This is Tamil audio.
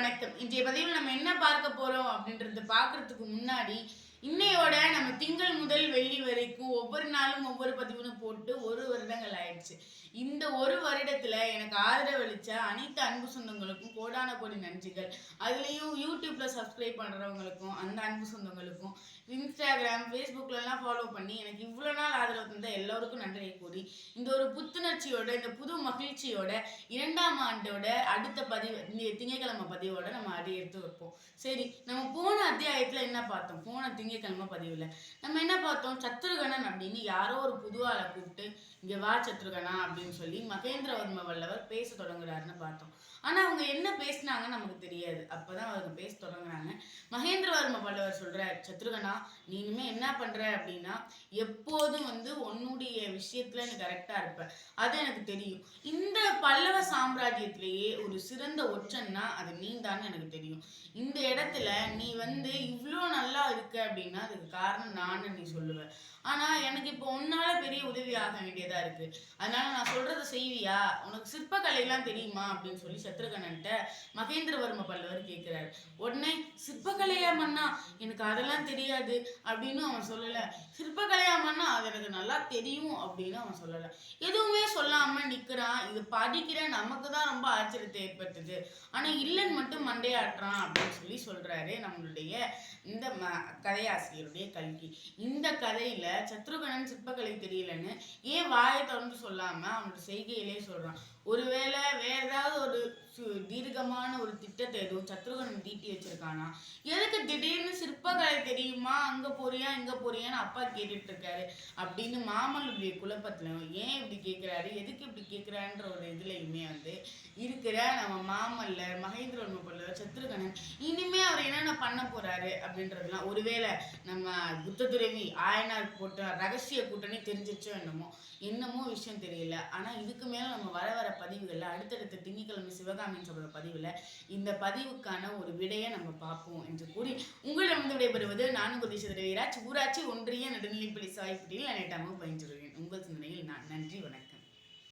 வணக்கம். இன்றைய பதிவில் நம்ம என்ன பார்க்க போறோம் அப்படின்றத பார்க்கறதுக்கு முன்னாடி இன்னையோட நம்ம திங்கள் முதல் வெள்ளி வரைக்கும் ஒவ்வொரு நாளும் ஒவ்வொரு பதிவுன்னு போட்டு ஒரு வருடங்கள் ஆயிடுச்சு. இந்த ஒரு வருடத்துல எனக்கு ஆதரவளிச்ச அனைத்து அன்பு சொந்தங்களுக்கும் கோடான கோடி நன்றிகள். அதுலேயும் யூடியூப்ல சப்ஸ்கிரைப் பண்றவங்களுக்கும் அந்த அன்பு சொந்தங்களுக்கும் இன்ஸ்டாகிராம் ஃபேஸ்புக்லலாம் ஃபாலோ பண்ணி எனக்கு இவ்வளோ நாள் ஆதரவு தந்த எல்லோருக்கும் நன்றியை கூறி இந்த ஒரு புத்துணர்ச்சியோட இந்த புது மகிழ்ச்சியோட இரண்டாம் ஆண்டோட அடுத்த பதிவு இந்த திங்கட்கிழமை பதிவோட நம்ம அடி எடுத்து வைப்போம். சரி நம்ம போன அத்தியாயத்துல என்ன பார்த்தோம்? போன திங்கக்கிழமை பதிவில். நம்ம என்ன பார்த்தோம்? சத்ருகணன் அப்படின்னு யாரோ ஒரு புது ஆளை கூப்பிட்டு இங்கே வா சத்ருகணா அப்படின்னு சொல்லி மகேந்திரவர்ம வல்லவர் பேச தொடங்குறாருன்னு பார்த்தோம். ஆனால் அவங்க என்ன பேசினாங்கன்னு நமக்கு தெரியாது. அப்போ தான் அவங்க பேச தொடங்குறாங்க. மகேந்திரவர்ம வல்லவர் சொல்றார் சத்ருகணா நீ இனிமேல் என்ன பண்ணுற அப்படின்னா எப்போதும் வந்து உன்னுடைய விஷயத்தில் நீ கரெக்டாக இருப்ப. அது எனக்கு தெரியும். இந்த பல்லவ சாம்ராஜ்யத்திலேயே ஒரு சிறந்த ஒற்றன்னா அது நீ எனக்கு தெரியும். இந்த இடத்துல நீ வந்து இவ்வளோ இருக்க அப்படின்னா அதுக்கு காரணம் நான் நீ சொல்லுவேன் ஆனா எனக்கு இப்போ உன்னால பெரிய உதவி ஆக வேண்டியதா இருக்கு. அதனால நான் சொல்றதை செய்வியா? உனக்கு சிற்பக்கலையெல்லாம் தெரியுமா? அப்படின்னு சொல்லி சத்ருகணன்ட்ட மகேந்திரவர்ம பல்லவர் கேட்கிறாரு உடனே சிற்பக்கலையா மன்னா? எனக்கு அதெல்லாம் தெரியாது. அப்படின்னு அவன் சொல்லல. சிற்பக்கலையா மன்னா? அது எனக்கு நல்லா தெரியும். அப்படின்னு அவன் சொல்லல. எதுவுமே சொல்லாம எழுதுறான் இது படிக்கிற நமக்கு தான் ரொம்ப ஆச்சரியத்தை ஏற்படுத்துது. ஆனா இல்லைன்னு மட்டும் மண்டையாட்டுறான் அப்படின்னு சொல்லி சொல்றாரு நம்மளுடைய இந்த ம கதையாசிரியருடைய கல்வி இந்த கதையில சத்ருகணன் சிற்பக்கலை தெரியலன்னு ஏன் வாயை திறந்து சொல்லாம அவனோட செய்கையிலே சொல்றான். ஒருவேளை வேற ஏதாவது ஒரு தீர்க்கமான ஒரு திட்டத்தை எதுவும் சத்ருகணன் தீட்டி வச்சிருக்கானா? எதுக்கு திடீர்னு சிற்பக்கலை தெரியுமா? அங்க போறியா இங்க போறியான்னு அப்பா கேட்டுட்டு இருக்காரு அப்படின்னு மாமல்லுடைய குழப்பத்துல ஏன் இப்படி கேட்கிறாரு எதுக்கு இப்படி கேட்கிறான்ற ஒரு இதுலயுமே வந்து இருக்கிற நம்ம மாமல்லர் மகேந்திரவர்ம பல்லவர் சத்ருகணன் இனிமே அவர் என்னென்ன பண்ண போறாரு அப்படின்றதுலாம் ஒருவேளை நம்ம புத்ததுறவி ஆயனார் போட்ட ரகசிய கூட்டணி தெரிஞ்சிச்சோ என்னமோ என்னமோ விஷயம் தெரியல. ஆனா இதுக்கு மேல நம்ம வர வர பதிவுகள்ல அடுத்தடுத்த திங்கக்கிழமை சிவகாமியின் சபத பதிவுல இந்த பதிவுக்கான ஒரு விடையை நம்ம பார்ப்போம் என்று கூறி உங்களிடம் விடைபெறுவது நானும் குதிஷதர வீராஜ் ஊராட்சி ஒன்றிய நடுநிலைப்பள்ளி சாய்ப்பிட்டியில் நான் எட்டாமல் வருகிறேன் உங்கள் சிந்தனையில் நான் நன்றி வணக்கம்.